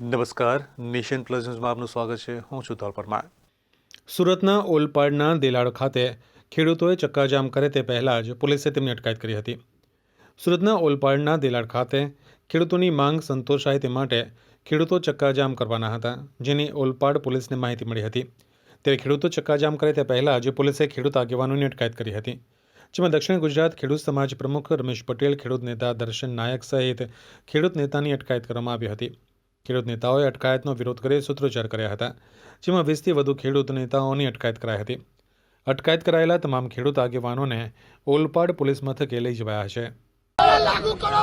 નમસ્કાર. Nation plus ન્યૂઝમાં આપનું સ્વાગત છે. હું છું ધોલ પરમાર. સુરતના ઓલપાડના દેલાડ ખાતે ખેડૂતોએ ચક્કાજામ કરે તે પહેલાં જ પોલીસે તેમની અટકાયત કરી હતી. સુરતના ઓલપાડના દેલાડ ખાતે ખેડૂતોની માંગ સંતોષાય તે માટે ખેડૂતો ચક્કાજામ કરવાના હતા, જેની ઓલપાડ પોલીસને માહિતી મળી હતી. ત્યારે ખેડૂતો ચક્કાજામ કરે તે પહેલાં જ પોલીસે ખેડૂત આગેવાનોની અટકાયત કરી હતી. જેમાં દક્ષિણ ગુજરાત ખેડૂત સમાજ પ્રમુખ રમેશ પટેલ, ખેડૂત નેતા દર્શન નાયક સહિત ખેડૂત નેતાની અટકાયત કરવામાં આવી હતી. ખેડૂત નેતાઓએ અટકાયતનો વિરોધ કરી સૂત્રોચ્ચાર કર્યા હતા, જેમાં વીસથી વધુ ખેડૂત નેતાઓની અટકાયત કરાઈ હતી. અટકાયત કરાયેલા તમામ ખેડૂત આગેવાનોને ઓલપાડ પોલીસ મથકે લઈ જવાયા છે. લાગુ કરો